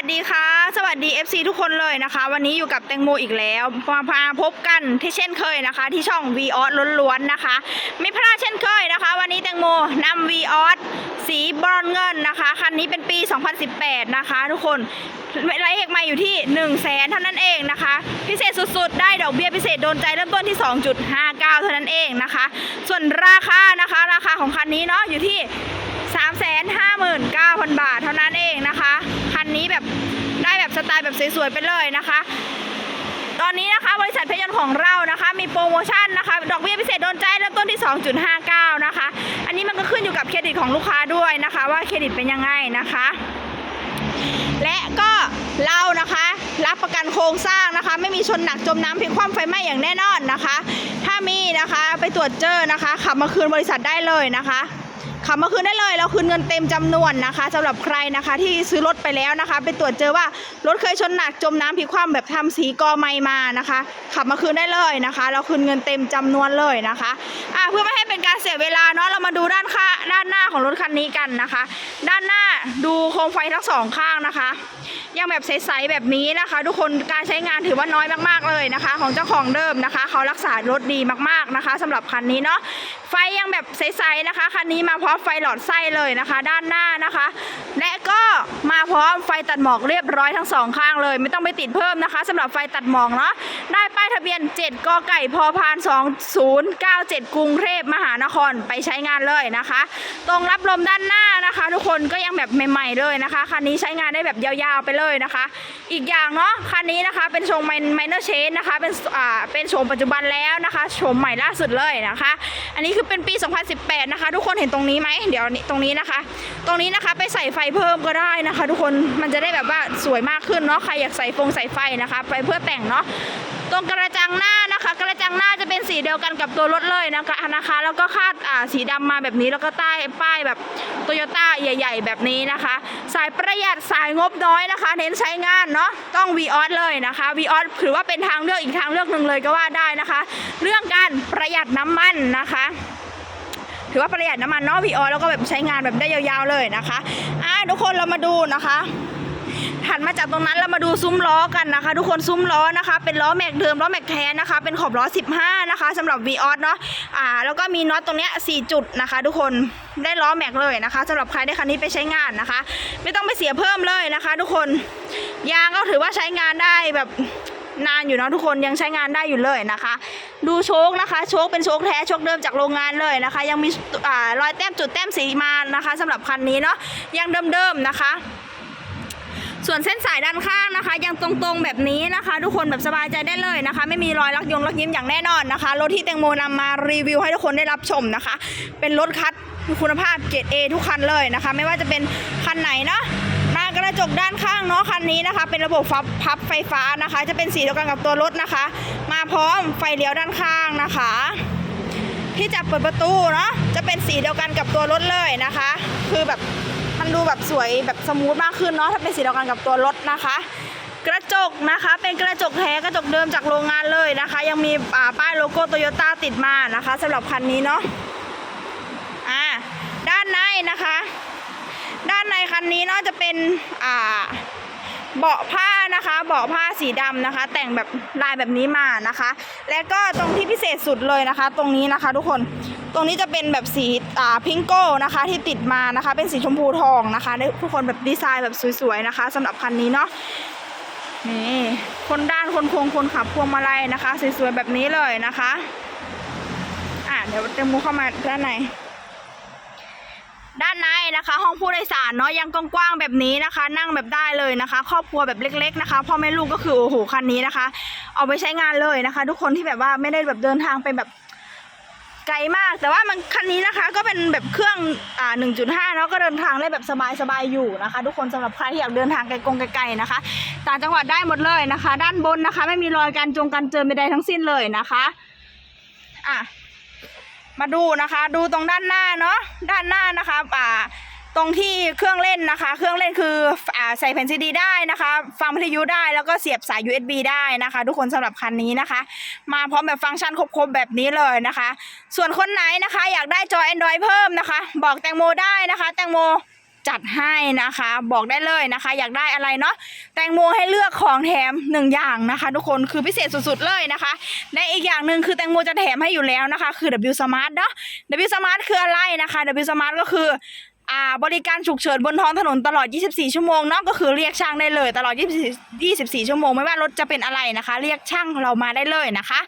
วัสดีค่ะ สวัสดี FC ทุกคนเลยนะคะ วันนี้อยู่กับแตงโมอีกแล้วมาพาพบกันที่เช่นเคยนะคะ ที่ช่อง v ีออสล้วนๆนะคะ ไม่พลาดเช่นเคยนะคะ วันนี้แตงโมนำ v ีออสสีบรอนเงินนะคะคันนี้เป็นปี 2018 นะคะ ทุกคนรายเอกมาอยู่ที่ 1 0 0 0 0แสนเท่านั้นเองนะคะ พิเศษสุดๆ ได้ดอกเบี้ยพิเศษโดนใจเริ่มต้นที่ 2.59 เท่านั้นเองนะคะ ส่วนราคานะคะ ราคาของคันนี้เนาะอยู่ที่ 359,000 บาทเท่านั้นเองนะคะ นี้แบบได้แบบสไตล์แบบสวยๆไปเลยนะคะ ตอนนี้นะคะบริษัทเพชรยนต์ของเรานะคะ มีโปรโมชั่นนะคะ ดอกเบี้ยพิเศษโดนใจเริ่มต้นที่ 2.59 นะคะ อันนี้มันก็ขึ้นอยู่กับเครดิตของลูกค้าด้วยนะคะ ว่าเครดิตเป็นยังไงนะคะ และก็เรานะคะรับประกันโครงสร้างนะคะ ไม่มีชนหนักจมน้ำพลิกคว่ำไฟไหม้อย่างแน่นอนนะคะ ถ้ามีนะคะไปตรวจเจอนะคะขับมาคืนบริษัทได้เลยนะคะ ขับมาคืนได้เลย เราคืนเงินเต็มจำนวนนะคะสำหรับใครนะคะที่ซื้อรถไปแล้วนะคะ ไปตรวจเจอว่ารถเคยชนหนักจมน้ำพลิกคว่ำแบบทำสีกอไม้มานะคะ ขับมาคืนได้เลยนะคะ เราคืนเงินเต็มจำนวนเลยนะคะอะเพื่อไม่ให้เป็นการเสียเวลาเนาะเรามาดูด้านข้างด้านหน้าของรถคันนี้กันนะคะ ด้านหน้าดูโคมไฟทั้งสองข้างนะคะ ยังแบบใสๆแบบนี้นะคะ ทุกคนการใช้งานถือว่าน้อยมากๆเลยนะคะ ของเจ้าของเดิมนะคะ เขารักษารถดีมากๆนะคะสำหรับคันนี้เนาะไฟยังแบบใสๆนะคะคันนี้มาพร้อมไฟหลอดไส้เลยนะคะ ด้านหน้านะคะ และก็มาพร้อมไฟตัดหมอกเรียบร้อยทั้งสองข้างเลย ไม่ต้องไปติดเพิ่มนะคะสำหรับไฟตัดหมอกเนาะได้ป้ายทะเบียน 7กไก่พอพาน 2097 กรุงเทพมหานครไปใช้งานเลยนะคะ ตรงรับลมด้านหน้านะคะ ทุกคนก็ยังแบบใหม่ ๆ เลยนะคะคันนี้ใช้งานได้แบบยาวๆไปเลยนะคะ อีกอย่างเนาะคันนี้นะคะเป็นโชมไมเนอร์เชนนะคะเป็นอ่าเป็นโฉมปัจจุบันแล้วนะคะโฉมใหม่ล่าสุดเลยนะคะ อันนี้คือเป็นปี 2018 นะคะ ทุกคนเห็นตรงนี้ไหมเดี๋ยวนี้ตรงนี้นะคะ ตรงนี้นะคะไปใส่ไฟเพิ่มก็ได้นะคะ ทุกคนมันจะได้แบบว่าสวยมากขึ้นเนาะใครอยากใส่ฟงใส่ไฟนะคะไปเพื่อแต่งเนาะตรงกระจังหน้านะคะ กระจังหน้าจะเป็นสีเดียวกันกับตัวรถเลยนะคะนะคะ แล้วก็คาดอ่าสีดำมาแบบนี้แล้วก็ใต้ป้ายแบบโตโยต้าใหญ่ ๆ แบบนี้นะคะ สายประหยัดสายงบน้อยนะคะ เน้นใช้งานเนาะต้อง v ีออสเลยนะคะ v ีออสถือว่าเป็นทางเลือกอีกทางเลือกหนึ่งเลยก็ว่าได้นะคะ เรื่องการประหยัดน้ำมันนะคะ ถือว่าประหยัดน้ำมันเนาะ v ีออแล้วก็แบบใช้งานแบบได้ยาวๆเลยนะคะอะทุกคนเรามาดูนะคะถัดมาจากตรงนั้นเรามาดูซุ้มล้อกันนะคะ ทุกคนซุ้มล้อนะคะ เป็นล้อแม็กเดิมล้อแม็กแท้นะคะ เป็นขอบล้อ 15 นะคะสำหรับ v ีออสเนาะอ่าแล้วก็มีน็อตตรงเนี้ย4จุดนะคะ ทุกคนได้ล้อแม็กเลยนะคะสำหรับใครได้คันนี้ไปใช้งานนะคะ ไม่ต้องไปเสียเพิ่มเลยนะคะ ทุกคนยางก็ถือว่าใช้งานได้แบบ นานอยู่เนาะทุกคนยังใช้งานได้อยู่เลยนะคะ ดูโชคนะคะโชคเป็นโชคแท้โชคเดิมจากโรงงานเลยนะคะ ยังมีอรอยแต้มจุดแต้มสีมานะคะสำหรับคันนี้เนาะยังเดิมๆนะคะส่วนเส้นสายด้านข้างนะคะ ยังตรงๆแบบนี้นะคะ ทุกคนแบบสบายใจได้เลยนะคะ ไม่มีรอยลักยงลักยิ้มอย่างแน่นอนนะคะรถที่แตงโมนำมารีวิวให้ทุกคนได้รับชมนะคะ เป็นรถคัดคุณภาพเกรด A ทุกคันเลยนะคะ ไม่ว่าจะเป็นคันไหนเนาะ กระจกด้านข้างเนาะคันนี้นะคะ เป็นระบบฟับพับไฟฟ้านะคะ จะเป็นสีเดียวกันกับตัวรถนะคะ มาพร้อมไฟเลี้ยวด้านข้างนะคะ ที่จะเปิดประตูเนาะจะเป็นสีเดียวกันกับตัวรถเลยนะคะ คือแบบมันดูแบบสวยแบบสมูทมากขึ้นเนาะถ้าเป็นสีเดียวกันกับตัวรถนะคะ กระจกนะคะเป็นกระจกแท้กระจกเดิมจากโรงงานเลยนะคะ ยังมีป้ายโลโก้โตโยต้าติดมานะคะสำหรับคันนี้เนาะอ่าด้านในนะคะ ด้านในคันนี้เนาจะเป็นอ่าเบาะผ้านะคะ เบาะผ้าสีดำนะคะ แต่งแบบลายแบบนี้มานะคะ และก็ตรงที่พิเศษสุดเลยนะคะ ตรงนี้นะคะทุกคน ตรงนี้จะเป็นแบบสีอ่าพิงโก้นะคะ ที่ติดมานะคะ เป็นสีชมพูทองนะคะ ทุกคนแบบดีไซน์แบบสวยๆนะคะสำหรับคันนี้เนาะ นี่คนด้านคนควงคนขับพวงมาลัยนะคะสวยๆแบบนี้เลยนะคะ อะเดี๋ยวเต็มมูเข้ามาด้านใน ด้านในนะคะ ห้องผู้โดยสารเนาะยังกว้างๆแบบนี้นะคะ นั่งแบบได้เลยนะคะ ครอบครัวแบบเล็ก ๆ นะคะพ่อแม่ลูกก็คือโอ้โหคันนี้นะคะ เอาไปใช้งานเลยนะคะ ทุกคนที่แบบว่าไม่ได้แบบเดินทางไปแบบไกลมาก แต่ว่ามันคันนี้นะคะ ก็เป็นแบบเครื่องอ่า1.5เนาะก็เดินทางได้แบบสบายๆอยู่นะคะ ทุกคนสำหรับใครที่อยากเดินทางไกลกงไกลๆนะคะต่างจังหวัดได้หมดเลยนะคะ ด้านบนนะคะ ไม่มีรอยการจงการเจินใดๆทั้งสิ้นเลยนะคะอะ มาดูนะคะ ดูตรงด้านหน้าเนาะด้านหน้านะคะอ่าตรงที่เครื่องเล่นนะคะ เครื่องเล่นคืออ่าใส่แผ่นซีดีได้นะคะฟังวิทยุได้แล้วก็เสียบสาย USB ได้นะคะ ทุกคนสำหรับคันนี้นะคะ มาพร้อมแบบฟังก์ชันครบๆแบบนี้เลยนะคะ ส่วนคนไหนนะคะ อยากได้จอ Android เพิ่มนะคะ บอกแตงโมได้นะคะ แตงโม จัดให้นะคะ บอกได้เลยนะคะ อยากได้อะไรเนาะแตงโมให้เลือกของแถมหนึ่งอย่างนะคะ ทุกคนคือพิเศษสุดๆเลยนะคะและอีกอย่างหนึ่งคือแตงโมจะแถมให้อยู่แล้วนะคะ คือ W Smart เนาะ W Smart คืออะไรนะคะ W Smart ก็คืออ่าบริการฉุกเฉินบนท้องถนนตลอด 24 ชั่วโมงเนาะก็คือเรียกช่างได้เลย ตลอด 24 24 ชั่วโมงไม่ว่ารถจะเป็นอะไรนะคะ เรียกช่างเรามาได้เลยนะคะ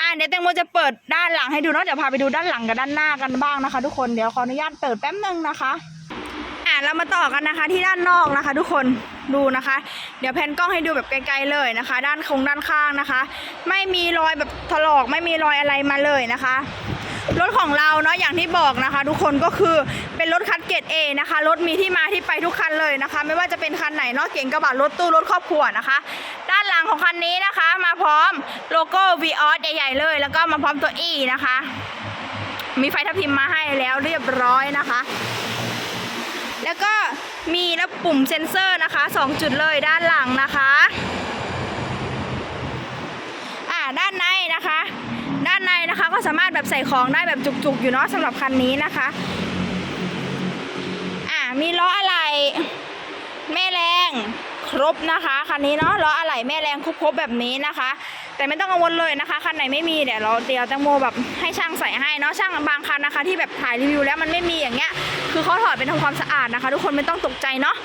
อ่าเดี๋ยวแตงโมจะเปิดด้านหลังให้ดูเนาะเดี๋ยวพาไปดูด้านหลังกับด้านหน้ากันบ้างนะคะ ทุกคนเดี๋ยวขออนุญาตเปิดแป๊บนึงนะคะ เรามาต่อกันนะคะที่ด้านนอกนะคะ ทุกคนดูนะคะ เดี๋ยวแพนกล้องให้ดูแบบไกลๆเลยนะคะ ด้านคงด้านข้างนะคะ ไม่มีรอยแบบถลอกไม่มีรอยอะไรมาเลยนะคะรถของเราเนาะอย่างที่บอกนะคะ ทุกคนก็คือเป็นรถคัดเกรด A นะคะรถมีที่มาที่ไปทุกคันเลยนะคะ ไม่ว่าจะเป็นคันไหนเนาะเก๋งกระบะรถตู้รถครอบครัวนะคะ ด้านหลังของคันนี้นะคะ มาพร้อมโลโก้ v ีออสใหญ่ๆเลย แล้วก็มาพร้อมตัว E นะคะ มีไฟทับทิมมาให้แล้วเรียบร้อยนะคะ แล้วก็มีแล้วปุ่มเซ็นเซอร์นะคะ 2 จุดเลยด้านหลังนะคะอ่าด้านในนะคะ ด้านในนะคะก็สามารถแบบใส่ของได้แบบจุกๆ อยู่เนาะสำหรับคันนี้นะคะอ่ามีล้ออะไรแม่แรง ครบนะคะคันนี้เนาะล้ออะไหล่แม่แรงครบๆแบบนี้นะคะ แต่ไม่ต้องกังวลเลยนะคะคันไหนไม่มีเดี๋ยวเราเตียวแตงโมแบบให้ช่างใส่ให้เนาะช่างบางคันนะคะ ที่แบบถ่ายรีวิวแล้วมันไม่มีอย่างเงี้ยคือเขาถอดเป็นทำความสะอาดนะคะ ทุกคนไม่ต้องตกใจเนาะ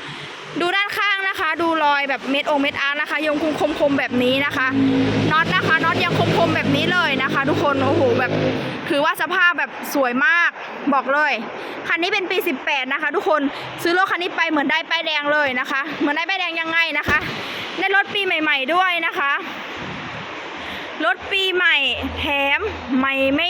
ดูด้านข้างนะคะ ดูรอยแบบเม็ดโอเม็ดอาร์นะคะ ยังคงคมๆแบบนี้นะคะน็อตนะคะน็อตยังคมๆแบบนี้เลยนะคะ ทุกคนโอ้โหแบบถือว่าสภาพแบบสวยมากบอกเลยคันนี้เป็นปี 18 นะคะ ทุกคนซื้อรถคันนี้ไปเหมือนได้ป้ายแดงเลยนะคะ เหมือนได้ป้ายแดงยังไงนะคะได้รถปีใหม่ ๆด้วยนะคะรถปีใหม่แถมไม่ไม่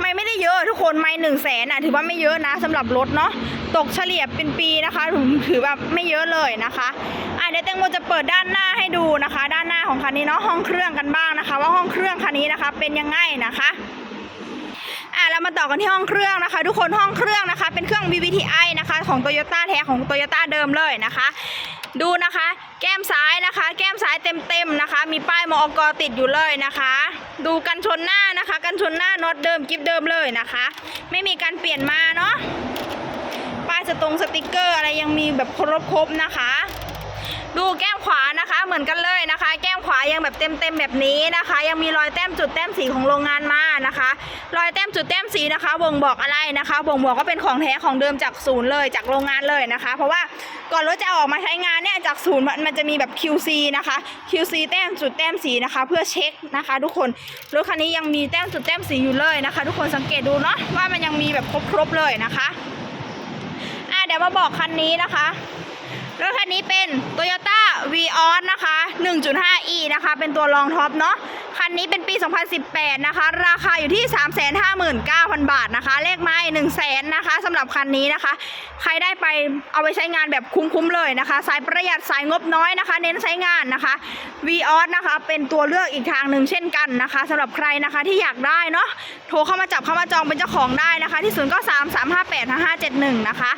ไม่ไม่ได้เยอะทุกคนไม่หนึ่งแสนอะถือว่าไม่เยอะนะสำหรับรถเนาะ ตกเฉลี่ยเป็นปีนะคะถือถือแบบไม่เยอะเลยนะคะอะเดี๋ยวแตงโมจะเปิดด้านหน้าให้ดูนะคะ ด้านหน้าของคันนี้เนาะห้องเครื่องกันบ้างนะคะ ว่าห้องเครื่องคันนี้นะคะ เป็นยังไงนะคะอะเรามาต่อกันที่ห้องเครื่องนะคะ ทุกคนห้องเครื่องนะคะ เป็นเครื่อง VVTi นะคะ ของ Toyota แท้ของ Toyota เดิมเลยนะคะ ดูนะคะ แก้มซ้ายนะคะ แก้มซ้ายเต็มๆนะคะ มีป้ายมอกติดอยู่เลยนะคะ ดูกันชนหน้านะคะ กันชนหน้าน็อตเดิมกิฟเดิมเลยนะคะ ไม่มีการเปลี่ยนมาเนาะายสตรงสติกเกอร์อะไรยังมีแบบครบๆนะคะ ดูแก้มขวานะคะเหมือนกันเลยนะคะ แก้มขวายังแบบเต็มๆแบบนี้นะคะ ยังมีรอยแต้มจุดแต้มสีของโรงงานมานะคะ รอยแต้มจุดแต้มสีนะคะบ่งบอกอะไรนะคะบ่งบอกว่าเป็นของแท้ของเดิมจากศูนย์เลยจากโรงงานเลยนะคะ เพราะว่าก่อนรถจะออกมาใช้งานเนี่ยจากศูนย์มันมันจะมีแบบ QC นะคะ QC แต้มจุดแต้มสีนะคะ เพื่อเช็คนะคะ ทุกคนรถคันนี้ยังมีแต้มจุดแต้มสีอยู่เลยนะคะ ทุกคนสังเกตดูเนาะว่ามันยังมีแบบครบๆเลยนะคะ เดี๋ยวมาบอกคันนี้นะคะรถคันนี้เป็น Toyota v ีออนะคะ 1.5e นะคะ เป็นตัวรองท็อปเนาะคันนี้เป็นปี 2018 นะคะ ราคาอยู่ที่ 359,000 บาทนะคะ เลขไม้1 0 0 0 0แสนนะคะสำหรับคันนี้นะคะ ใครได้ไปเอาไปใช้งานแบบคุ้มๆเลยนะคะ สายประหยัดสายงบน้อยนะคะ เน้นใช้งานนะคะ v ีออนะคะ เป็นตัวเลือกอีกทางหนึ่งเช่นกันนะคะสำหรับใครนะคะที่อยากได้เนาะโทรเข้ามาจับเข้ามาจองเป็นเจ้าของได้นะคะ ที่0 9 3 3 5 8 5 5 7 1นะคะ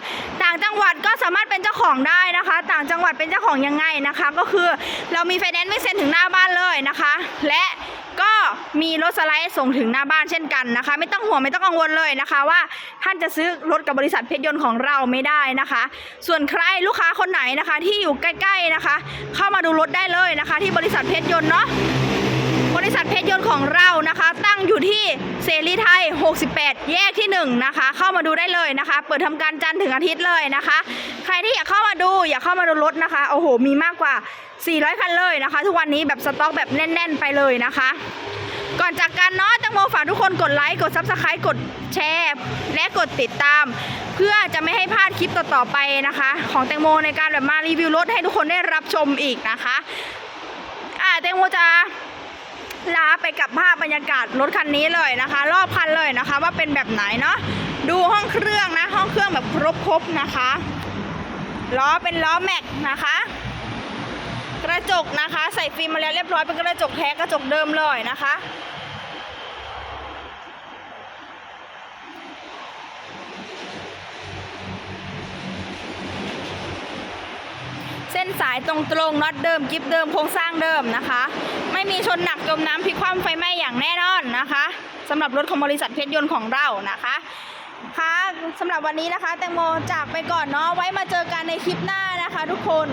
ต่างจังหวัดก็สามารถเป็นเจ้าของได้นะคะ ต่างจังหวัดเป็นเจ้าของยังไงนะคะ ก็คือเรามีไฟแนนซ์ไม่เซ็นถึงหน้าบ้านเลยนะคะ และก็มีรถสไลด์ส่งถึงหน้าบ้านเช่นกันนะคะ ไม่ต้องห่วงไม่ต้องกังวลเลยนะคะ ว่าท่านจะซื้อรถกับบริษัทเพชรยนต์ของเราไม่ได้นะคะ ส่วนใครลูกค้าคนไหนนะคะ ที่อยู่ใกล้ๆนะคะ เข้ามาดูรถได้เลยนะคะ ที่บริษัทเพชรยนต์เนาะบริษัทเพชรยนต์ของเรานะคะ ตั้งอยู่ที่เส รีไทย 68 แยกที่ 1 นะคะ เข้ามาดูได้เลยนะคะ เปิดทำการจันทร์ถึงอาทิตย์เลยนะคะ ใครที่อยากเข้ามาดูอยากเข้ามาดูรถนะคะ โอ้โห มีมากกว่า 400 คันเลยนะคะ ทุกวันนี้แบบสต็อกแบบแน่น ๆ ไปเลยนะคะ ก่อนจากกันเนาะแตังโมฝากทุกคนกดไลค์กดซับสไครต์กดแชร์และกดติดตาม เพื่อจะไม่ให้พลาดคลิปต่อๆไปนะคะ ของแตงโมในการแบบมารีวิวรถให้ทุกคนได้รับชมอีกนะคะอ่าแตงโมจะ ลาไปกับภาพบรรยากาศรถคันนี้เลยนะคะ รอบคันเลยนะคะ ว่าเป็นแบบไหนเนาะดูห้องเครื่องนะ ห้องเครื่องแบบครบๆนะคะล้อเป็นล้อแม็กนะคะ กระจกนะคะ ใส่ฟิล์มมาแล้วเรียบร้อยเป็นกระจกแท้กระจกเดิมเลยนะคะ นสายตรงๆน็อตเดิมกิฟเดิมโครงสร้างเดิมนะคะ ไม่มีชนหนักจมน้ำพลิกคว่ำไฟไหม้อย่างแน่นอนนะคะสำหรับรถของบริษัทเพชรยนต์ของเรานะคะค่ะสำหรับวันนี้นะคะ แตงโมจากไปก่อนเนาะไว้มาเจอกันในคลิปหน้านะคะ ทุกคน